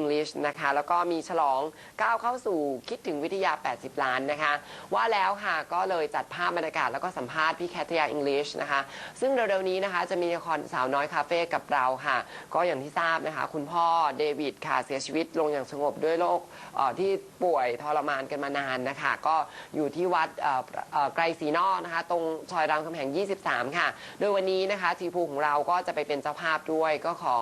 English นะคะ แล้วก็มีฉลองก้าวเข้าสู่คิดถึงวิทยา 80 ล้านนะคะ ว่าแล้วค่ะก็เลยจัดภาพบรรยากาศแล้วก็สัมภาษณ์พี่แคทยา English นะคะ ซึ่งเร็วๆนี้นะคะจะมีละครสาวน้อยคาเฟ่กับเราค่ะ ก็อย่างที่ทราบนะคะ คุณพ่อเดวิดค่ะเสียชีวิตลงอย่างสงบด้วยโรคที่ป่วยทรมานกันมานานนะคะ ก็อยู่ที่วัดไกรศรีนอกนะคะ ตรงซอยรามคำแหง 23 ค่ะ โดยวันนี้นะคะทีพูของเราก็จะไปเป็นเจ้าภาพด้วย ก็ขอ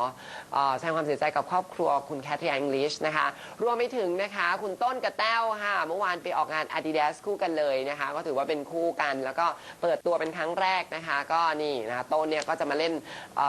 แสดงความเสียใจกับครอบครัวคุณแคทยอังกฤษนะคะ รวมไปถึงนะคะ คุณต้นกับแต้วค่ะ เมื่อวานไปออกงาน Adidas คู่กันเลยนะคะ ก็ถือว่าเป็นคู่กัน แล้วก็เปิดตัวเป็นครั้งแรกนะคะ ก็นี่นะคะต้นเนี่ยก็จะมาเล่น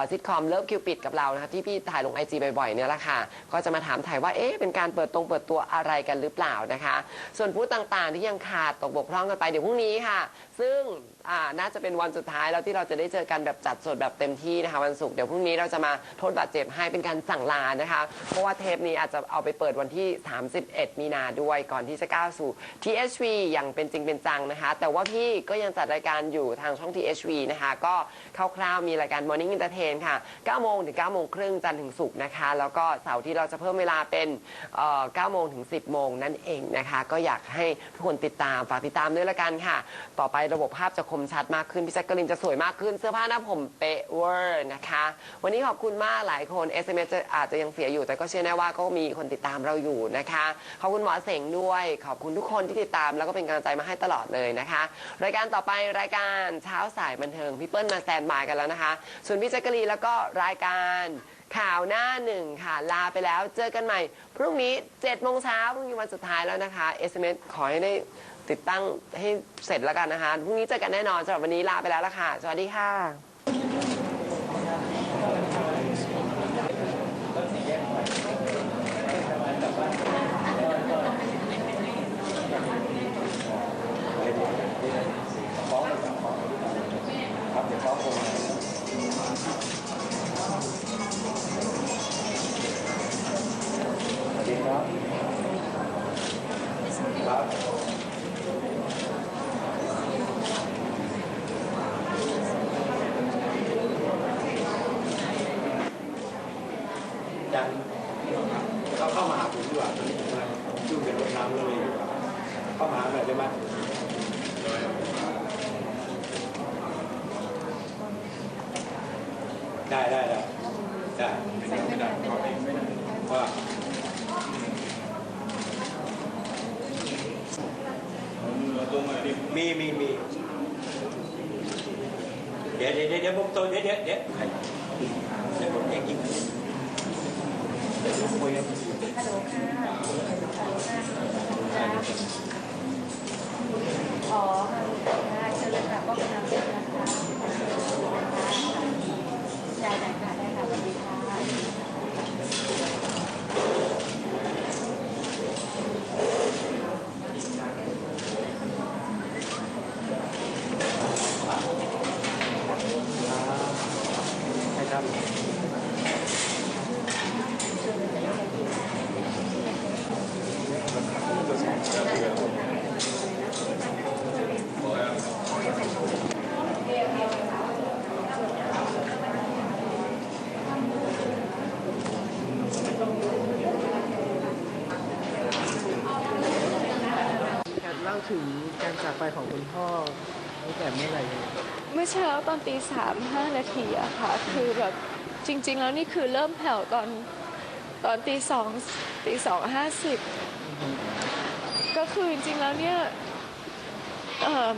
ซิทคอมเลิฟคิวปิดกับเรานะคะที่พี่ถ่ายลงไอจีบ่อยๆเนี่ยแหละค่ะ ก็จะมาถามถ่ายว่าเอ๊ะเป็นการเปิดตรงเปิดตัวอะไรกันหรือเปล่านะคะ ส่วนผู้ต่างๆที่ยังขาดตกบกพร่องกันไปเดี๋ยวพรุ่งนี้ค่ะ ซึ่งอ่าน่าจะเป็นวันสุดท้ายแล้วที่เราจะได้เจอกันแบบจัดสดแบบเต็มที่นะคะวันศุกร์เดี๋ยวพรุ่งนี้เราจะมาโทษบาดเจ็บให้เป็นการสั่งลานะคะ เพราะว่าเทปนี้อาจจะเอาไปเปิดวันที่ 31 มีนาด้วยก่อนที่จะก้าวสู่ THV อย่างเป็นจริงเป็นจังนะคะ แต่ว่าพี่ก็ยังจัดรายการอยู่ทางช่อง THV นะคะ ก็คร่าวๆมีรายการ Morning Entertain ค่ะ9โมงถึง9โมงครึ่งจันทร์ถึงศุกร์นะคะ แล้วก็เสาร์ที่เราจะเพิ่มเวลาเป็นเอ่อ9โมงถึง 10 โมงนั่นเองนะคะ ก็อยากให้ทุกคนติดตามฝากติดตามด้วยละกันค่ะ ต่อไประบบภาพจะคมชัดมากขึ้นพี่แจ๊กกะลินจะสวยมากขึ้น เสื้อผ้าหน้าผมเป๊ะเวอร์นะคะ วันนี้ขอบคุณมากหลายคน SMS จะอาจจะยังเสียอยู่ แต่ก็เชื่อแน่ว่าก็มีคนติดตามเราอยู่นะคะขอบคุณหมอเสงด้วย ขอบคุณทุกคนที่ติดตามแล้วก็เป็นกำลังใจมาให้ตลอดเลยนะคะ รายการต่อไปรายการเช้าสายบันเทิงพี่เปิ้ลมาแซนบายกันแล้วนะคะส่วนพี่แจ๊กกะลีนแล้วก็รายการข่าวหน้าหนึ่งค่ะ ลาไปแล้วเจอกันใหม่ พรุ่งนี้7โมงเช้าพรุ่งนี้วันสุดท้ายแล้วนะคะ SMS ขอให้ได้ ติดตั้งให้เสร็จแล้วกันนะคะพรุ่งนี้เจอกันแน่นอนสำหรับวันนี้ลาไปแล้วละค่ะ สวัสดีค่ะครับยังเข้าเข้ามาหาผมดีกว่าตอนนี้ผมกำลังยุ่งกับรถน้ำเลยอยู่เข้ามาหาหน่อย ได้ไหมได้ได้ได้ได้ไม่ได้ไม่ได้ขอเองไม่ได้ว่ามีมีมีเดี๋ยวเดี๋ยวเดี๋ยวเดี๋ยวผมโตเดี๋ยวเดี๋ยวเดี๋ยวใครเดี๋ยวผมเองยิงเดี๋ยวผมคุยกัน อ๋อค่ะได้เชิญเลยค่ะก็กำลังเชิญนะคะได้ได้ค่ะได้ค่ะสวัสดีค่ะใช่ครับ ถึงการจากไปของคุณพ่อตั้งแต่เมื่อไหร่เมื่อเช้าตอนตีสามห้านาทีอะค่ะ คือแบบจริง ๆ แล้วนี่คือเริ่มแผ่วตอนตอนตีสองตีสองห้าสิบก็คือจริงๆแล้วเนี่ยเอิ่ม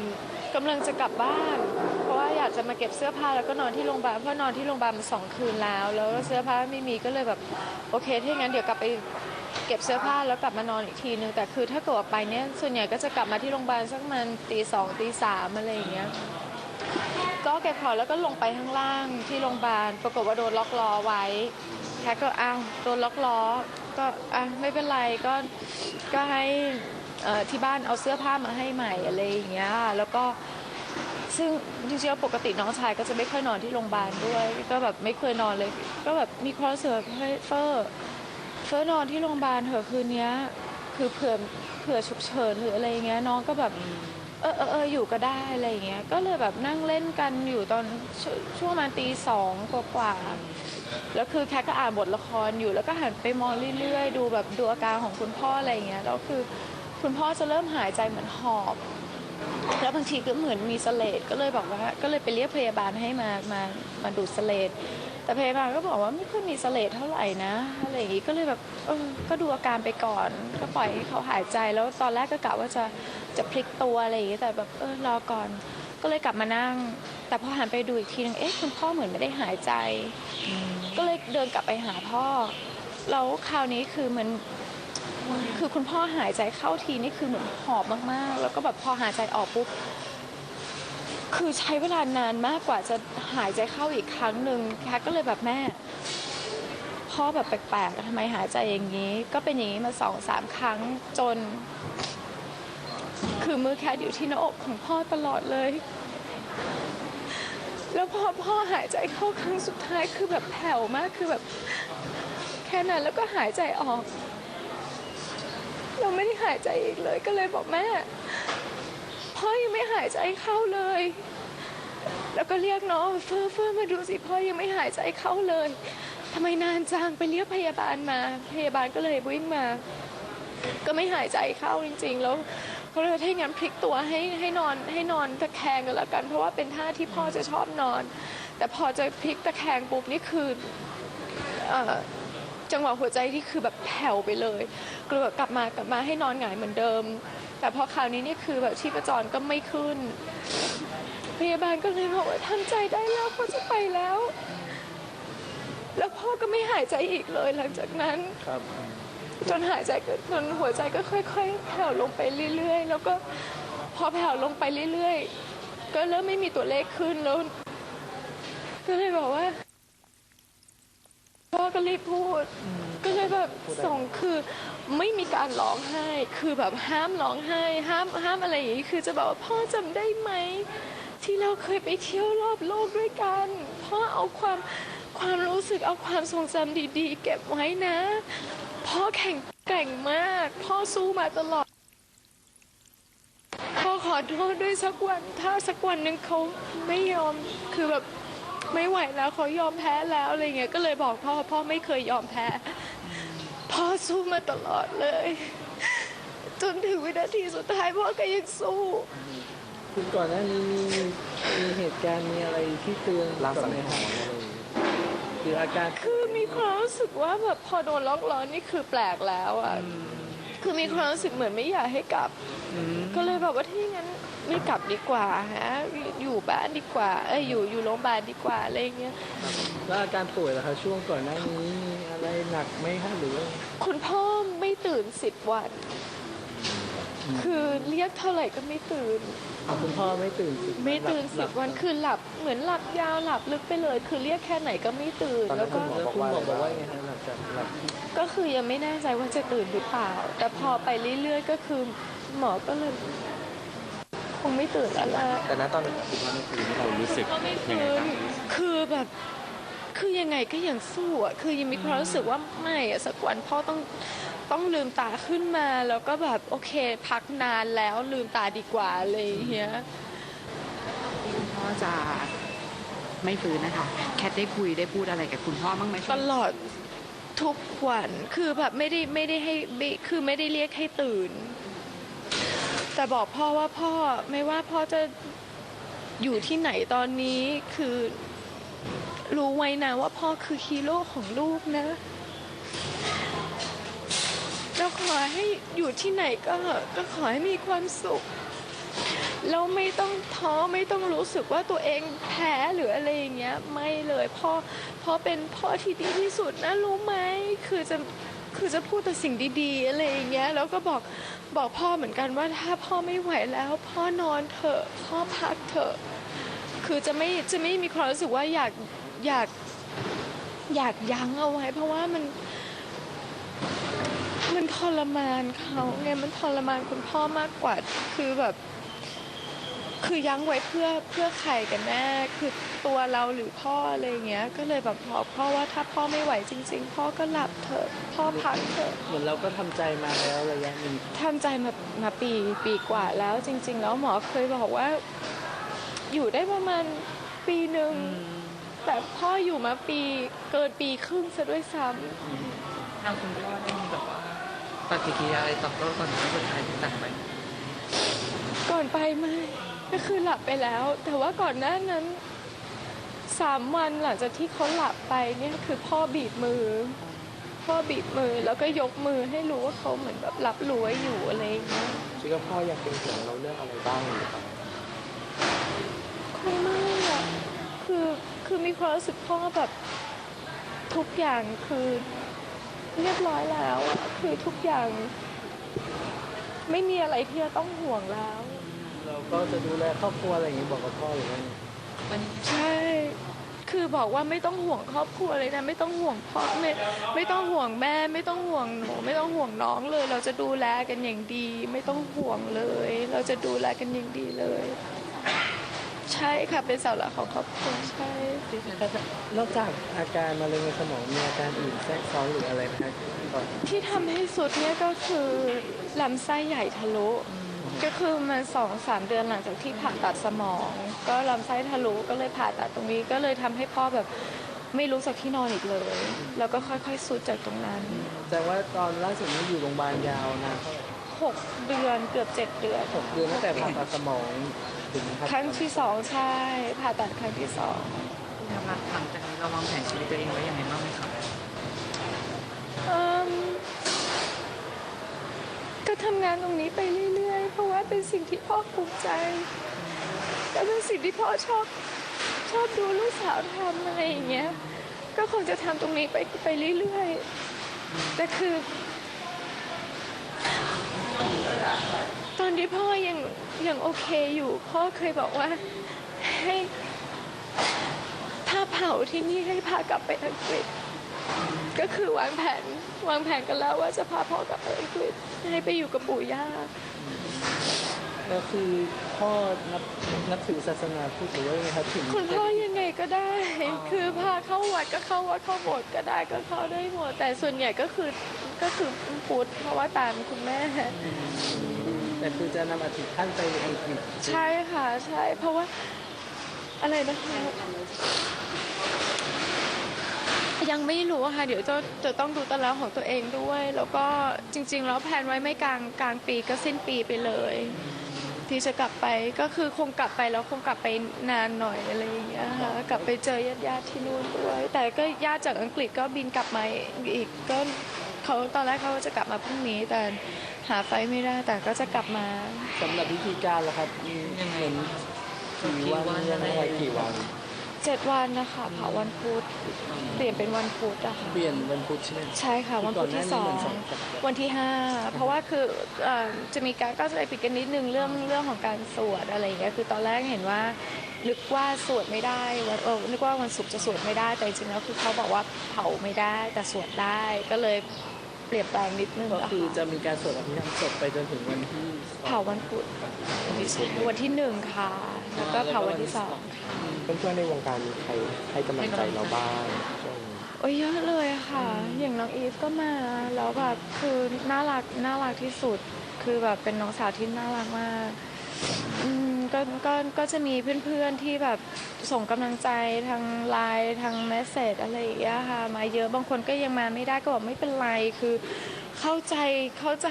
กำลังจะกลับบ้าน เพราะว่าอยากจะมาเก็บเสื้อผ้าแล้วก็นอนที่โรงพยาบาลเพราะนอนที่โรงพยาบาลมาสองคืนแล้ว แล้วเสื้อผ้าไม่มีก็เลยแบบโอเคถ้าอย่างนั้นเดี๋ยวกลับไป เก็บเสื้อผ้าแล้วกลับมานอนอีกทีนึงแต่คือถ้าเกิดว่าไปเนี่ยส่วนใหญ่ก็จะกลับมาที่โรงพยาบาลสักมันตีสองตีสามอะไรอย่างเงี้ยก็เก็บของแล้วก็ลงไปข้างล่างที่โรงพยาบาลปรากฏว่าโดนล็อกล้อไว้แค่ก็อ้าวโดนล็อกล้อก็อะไม่เป็นไรก็ก็ให้อ่อที่บ้านเอาเสื้อผ้ามาให้ใหม่อะไรอย่างเงี้ยแล้วก็ซึ่งจริงๆปกติน้องชายก็จะไม่ค่อยนอนที่โรงพยาบาลด้วย ก็แบบไม่เคยนอนเลย ก็แบบมีความรู้สึกเฮ้ยเฟอร์ เฟอร์นอนที่โรงพยาบาลเถอะคืนนี้คือเผื่อเผื่อฉุกเฉินหรืออะไรอย่างเงี้ยน้องก็แบบเออเออเอออยู่ก็ได้อะไรอย่างเงี้ยก็เลยแบบนั่งเล่นกันอยู่ตอนชช่วงประมาณตีสองกว่าๆแล้วคือแค่ก็อ่านบทละครอยู่แล้วก็หันไปมองเรื่อยๆ ดูแบบดูอาการของคุณพ่ออะไรอย่างเงี้ยแล้วคือคุณพ่อจะเริ่มหายใจเหมือนหอบ แล้วบางทีก็เหมือนมีสเลดก็เลยบอกว่าก็เลยไปเรียกพยาบาลให้มามามาดูดเลด แต่พยาบาลก็บอกว่าไม่ค่อยมีเสลดเท่าไหร่นะอะไรอย่างงี้ก็เลยแบบเออก็ดูอาการไปก่อน ก็ปล่อยให้เขาหายใจแล้วตอนแรกก็กะว่าจะจะพลิกตัวอะไรอย่างงี้แต่แบบเออรอก่อน ก็เลยกลับมานั่ง แต่พอหันไปดูอีกทีนึงเอ๊ะคุณพ่อเหมือนไม่ได้หายใจ ก็เลยเดินกลับไปหาพ่อแล้วคราวนี้คือเหมือนคือคุณพ่อหายใจเข้าทีนี่คือเหมือนหอบมากๆ แล้วก็แบบพอหายใจออกปุ๊บ คือใช้เวลานานมากกว่าจะหายใจเข้าอีกครั้งหนึ่งแคทก็เลยแบบแม่พ่อแบบแปลกๆทำไมหายใจอย่างนี้ ก็เป็นอย่างนี้มาสองสามครั้งจน คือมือแคทอยู่ที่หน้าอกของพ่อตลอดเลย แล้วพอพ่อหายใจเข้าครั้งสุดท้ายคือแบบแผ่วมากคือแบบ แค่นั้นแล้วก็หายใจออก เราไม่ได้หายใจอีกเลยก็เลยบอกแม่ พ่อยังไม่หายใจเข้าเลย แล้วก็เรียกน้องเฟื่อเฟื่อมาดูสิพ่อยังไม่หายใจเข้าเลยทำไมนานจังไปเรียกพยาบาลมา พยาบาลก็เลยวิ่งมา ก็ไม่หายใจเข้าจริง ๆ แล้วเขาเลยถ้าอย่างนั้นพลิกตัวให้ให้นอนให้นอนตะแคงกันละกัน เพราะว่าเป็นท่าที่พ่อจะชอบนอน แต่พอจะพลิกตะแคงปุ๊บนี่คือจังหวะหัวใจที่คือแบบแผ่วไปเลยกลยแบบกลับมากลับมาให้นอนหงายเหมือนเดิม แต่พอคราวนี้นี่คือแบบชีพจรก็ไม่ขึ้น พยาบาลก็เลยบอกว่าทำใจได้แล้วพ่อจะไปแล้ว แล้วพ่อก็ไม่หายใจอีกเลยหลังจากนั้น ครับ จนหายใจก็จนหัวใจก็ค่อย ๆ แผ่วลงไปเรื่อย ๆ แล้วก็พอแผ่วลงไปเรื่อย ๆ ก็เริ่มไม่มีตัวเลขขึ้นแล้ว ก็เลยบอกว่าพ่อก็รีบพูด ก็เลยแบบส่งคือ ไม่มีการร้องไห้ คือแบบห้ามร้องไห้ ห้ามห้ามอะไรอย่างนี้ คือจะบอกว่าพ่อจำได้ไหม ที่เราเคยไปเที่ยวรอบโลกด้วยกัน พ่อเอาความความรู้สึกเอาความทรงจำดีๆ เก็บไว้นะ พ่อแข็งแกร่งมาก พ่อสู้มาตลอด พ่อขอโทษด้วยสักวัน ถ้าสักวันหนึ่งเขาไม่ยอม คือแบบไม่ไหวแล้วเขายอมแพ้แล้วอะไรเงี้ย ก็เลยบอกพ่อ พ่อไม่เคยยอมแพ้ พ่อสู้มาตลอดเลย จนถึงวินาทีสุดท้ายพ่อก็ยังสู้ คุณก่อนหน้านี้มีมีเหตุการณ์มีอะไรที่เตือนลางสังหรณ์ก่อนไหมครับหรืออาการคือมีความรู้สึกว่าแบบพอโดนล็อกล้อนี่คือแปลกแล้วอะคือมีความรู้สึกเหมือนไม่อยากให้กลับอืมก็เลยแบบว่าถ้าอย่างนั้นไม่กลับดีกว่าฮะอยู่บ้านดีกว่าเอ้ยอยู่อยู่โรงพยาบาลดีกว่าอะไรอย่างเงี้ยแล้วอาการป่วยล่ะคะช่วงก่อนหน้านี้มี อะไรหนักไหมคะหรือว่าคุณพ่อไม่ตื่นสิบวัน คือเรียกเท่าไหร่ก็ไม่ตื่น คุณพ่อไม่ตื่นสิไม่ตื่นหสิลับวันคือหลับเหมือนหลับยาวหลับลึกไปเลย คือเรียกแค่ไหนก็ไม่ตื่น แล้วก็แล้วคุณหมอบอกว่าไงฮะหลังจากหลับก็คือยังไม่แน่ใจว่าจะตื่นหรือเปล่า แต่พอไปเรื่อยๆ ก็คือหมอก็เลยคงไม่ตื่นแล้วล่ะแต่ณตอนคุณพ่อไม่ฟื้นเรารู้สึกก็ไม่ยังไงฟื้นบ้างคือแบบ คือยังไงก็ยังสู้อะคือยังมีความรู้สึกว่าไม่อะสักวันพ่อต้องต้องลืมตาขึ้นมาแล้วก็แบบโอเคพักนานแล้วลืมตาดีกว่าอะไรอย่างเงี้ยคุณพ่อจะไม่ฟื้นนะคะ แคทได้คุยได้พูดอะไรกับคุณพ่อบ้างไหมตลอดทุกวันคือแบบไม่ได้ไม่ได้ให้ไม่คือไม่ได้เรียกให้ตื่น แต่บอกพ่อว่าพ่อไม่ว่าพ่อจะอยู่ที่ไหนตอนนี้คือ รู้ไว้นะว่าพ่อคือฮีโร่ของลูกนะ แล้วขอให้อยู่ที่ไหนก็ก็ขอให้มีความสุขแล้วไม่ต้องท้อไม่ต้องรู้สึกว่าตัวเองแพ้หรืออะไรอย่างเงี้ย ไม่เลยพ่อพ่อเป็นพ่อที่ดีที่สุดนะรู้ไหมคือจะคือจะพูดแต่สิ่งดีๆอะไรอย่างเงี้ยแล้วก็บอกบอกพ่อเหมือนกันว่าถ้าพ่อไม่ไหวแล้ว พ่อนอนเถอะพ่อพักเถอะ คือจะไม่จะไม่มีความรู้สึกว่าอยากอยากอยากยั้งเอาไว้ เพราะว่ามัน มันทรมานเขาไงมันทรมานคุณพ่อมากกว่าคือแบบ คือยั้งไว้เพื่อเพื่อใครกันแน่คือตัวเราหรือพ่ออะไรอย่างเงี้ย ก็เลยแบบบอกพ่อว่าถ้าพ่อไม่ไหวจริง ๆ พ่อก็หลับเถอะพ่อพักเถอะเหมือนเราก็ทำใจมาแล้วระยะหนึ่งทำใจมามาปีปีกว่าแล้วจริง ๆ แล้วหมอเคยบอกว่า อยู่ได้ประมาณปีหนึ่ง แต่พ่ออยู่มาปีเกินปีครึ่งซะด้วยซ้ำทางคุณพ่อได้มีแบบว่าปฏิกิริยาอะไรตอบโต้ก่อนที่สุดท้ายถึงตัดไปก่อนไปไม่ก็คือหลับไปแล้ว แต่ว่าก่อนหน้านั้นสามวันหลังจากที่เขาหลับไปเนี่ยคือพ่อบีบมือ พ่อบีบมือแล้วก็ยกมือให้รู้ว่าเขาเหมือนแบบรับรู้ไว้อยู่อะไรอย่างเงี้ย คิดว่าพ่ออยากเป็นห่วงเราเรื่องอะไรบ้างหรือเปล่า คงไม่อะคือคือมีความรู้สึกพ่อแบบทุกอย่างคือเรียบร้อยแล้วอะคือทุกอย่าง ไม่มีอะไรที่จะต้องห่วงแล้ว เราก็จะดูแลครอบครัวอะไรอย่างนี้บอกกับพ่อหรือว่าไงใช่ คือบอกว่าไม่ต้องห่วงครอบครัวเลยนะ ไม่ต้องห่วงพ่อไม่ไม่ต้องห่วงแม่ ไม่ต้องห่วงหนูไม่ต้องห่วงน้องเลย เราจะดูแลกันอย่างดี ไม่ต้องห่วงเลย เราจะดูแลกันอย่างดีเลย ใช่ค่ะเป็นเสาหลักของครอบครัวใช่นอกจากอาการมะเร็งในสมองมีอาการอื่นแทรกซ้อนหรืออะไรไหมครับก่อนที่ทำให้สุดเนี่ยก็คือลำไส้ใหญ่ทะลุ ก็คือมันสองสามเดือนหลังจากที่ผ่าตัดสมอง ก็ลำไส้ทะลุก็เลยผ่าตัดตรงนี้ก็เลยทำให้พ่อแบบไม่รู้สักที่นอนอีกเลย แล้วก็ค่อยๆสุดจากตรงนั้นแต่ว่าตอนล่าสุดนี้อยู่โรงพยาบาลยาวนานเท่าไหร่ หกเดือนเกือบเจ็ดเดือน หกเดือนตั้งแต่ผ่าตัดสมองถึงผ่าครั้งที่สองใช่ ผ่าตัดครั้งที่สองหลังจากนี้เราวางแผนชีวิตตัวเองไว้ยังไงบ้างไหมครับเอิ่มก็ทำงานตรงนี้ไปเรื่อยๆ เพราะว่าเป็นสิ่งที่พ่อภูมิใจและเป็นสิ่งที่พ่อชอบชอบดูลูกสาวทำอะไรอย่างเงี้ย ก็คงจะทำตรงนี้ไปไปเรื่อยๆ แต่คือ ตอนที่พ่อยังยังโอเคอยู่ พ่อเคยบอกว่าให้ถ้าเผาที่นี่ให้พากลับไปอังกฤษ ก็คือวางแผนวางแผนกันแล้วว่าจะพาพ่อกลับไปอังกฤษให้ไปอยู่กับปู่ย่าก็คือพ่อนับนับถือศาสนาพุทธหรือว่ายังไงครับถึงคุณพ่อยังไงก็ได้ คือพาเข้าวัดก็เข้าวัดเข้าโบสถ์ก็ได้ก็เข้าได้หมดแต่ส่วนใหญ่ก็คือ ก็คือพุทธเพราะว่าตามคุณแม่ แต่คือจะนำอธิท่านไปอังกฤษใช่ค่ะ ใช่ เพราะว่าอะไรนะคะยังไม่รู้อะค่ะ เดี๋ยวจะจะต้องดูตารางของตัวเองด้วย แล้วก็จริง ๆ แล้วแผนไว้ไม่กลางกลางปีก็สิ้นปีไปเลย ที่จะกลับไปก็คือคงกลับไปแล้วคงกลับไปนานหน่อยอะไรอย่างเงี้ยค่ะกลับไปเจอญาติญาติๆที่นู่นด้วย แต่ก็ญาติจากอังกฤษก็บินกลับมาอีกก็ เขาตอนแรกเขาจะกลับมาพรุ่งนี้แต่หาไฟล์ไม่ได้แต่ก็จะกลับมาสำหรับพิธีการล่ะครับมีเหมือนกี่วันยังไงกี่วันเจ็ดวันนะคะเผาวันพุธเปลี่ยนเป็นวันพุธอะค่ะเปลี่ยนวันพุธใช่ไหมใช่ค่ะวันพุธที่สองก่อนหน้านี้มันสองสัปดาห์วันที่ห้าเพราะว่าคือเอ่อจะมีการก็จะไปปิดกันนิดนึงเรื่องเรื่องของการสวดอะไรอย่างเงี้ยคือตอนแรกเห็นว่านึกว่าสวดไม่ได้วันเออนึกว่าวันศุกร์จะสวดไม่ได้แต่จริงๆแล้วคือเขาบอกว่าเผาไม่ได้แต่สวดได้ก็เลย เปลี่ยนแปลงนิดนึงก็อะคือค่ะจะมีการสวดอภิธรรมศพไปจนถึงวันที่สองเผาวันพุธวันที่หนึ่งค่ะ แล้วก็เผาวันที่สองค่ะเพื่อนๆในวงการมีใครให้กำลังใจเราบ้างช่วงนี้โอ้ยเยอะเลยอะค่ะ อย่างน้องอีฟก็มาแล้วแบบคือน่ารักน่ารักที่สุด คือแบบเป็นน้องสาวที่น่ารักมาก อืม ก็ก็ก็จะมีเพื่อนๆที่แบบส่งกำลังใจทางไลน์ทางเมสเซจอะไรอย่างเงี้ยค่ะมาเยอะบางคนก็ยังมาไม่ได้ก็บอกไม่เป็นไรคือเข้าใจเข้าใจ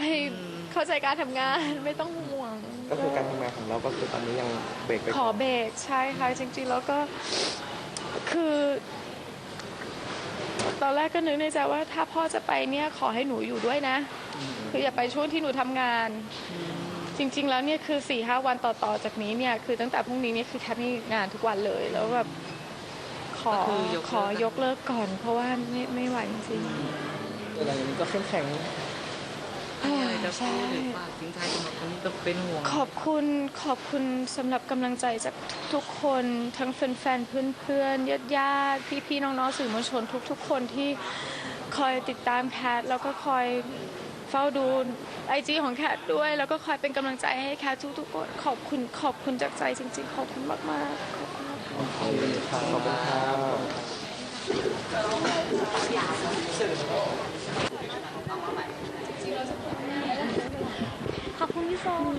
เข้าใจการทำงานไม่ต้องห่วง ก็คือการทำงานของเราก็คือตอนนี้ยังเบรกไปขอเบรกใช่ค่ะจริงๆแล้วก็คือ ตอนแรกก็นึกในใจว่าถ้าพ่อจะไปเนี่ยขอให้หนูอยู่ด้วยนะ คืออย่าไปช่วงที่หนูทำงาน จริง ๆ แล้วเนี่ยคือสี่ห้าวันต่อๆจากนี้เนี่ยคือตั้งแต่พรุ่งนี้เนี่ยคือแทบมีงานทุกวันเลยแล้วแบบขอก็คือยกเลิก ขอยกเลิกก่อน เพราะว่าไม่ไม่ไหวจริงแต่หลังจากนี้ก็เข้มแข็งๆมีอะไรจะใช่ พูดหรือฝากทิ้งท้ายสำหรับคนที่จะเป็นห่วง ขอบคุณขอบคุณสำหรับกำลังใจจากทุกๆคนทั้งแฟนๆเพื่อนๆญาติญาติๆพี่ๆน้องๆสื่อมวลชนทุกๆ คนที่คอยติดตามแคทแล้วก็คอย เฝ้าดูไอจีของแคทด้วย แล้วก็คอยเป็นกำลังใจให้แคททุกๆคนขอบคุณขอบคุณจากใจจริง ๆ ขอบคุณมากๆขอบคุณมากขอบคุณครับขอบคุณพี่โฟน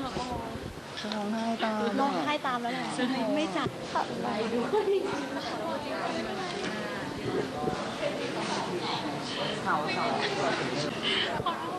ร้องไห้ตามร้องไห้ตามแล้วเหรอไม่จับขับไปด้วยเขาเขา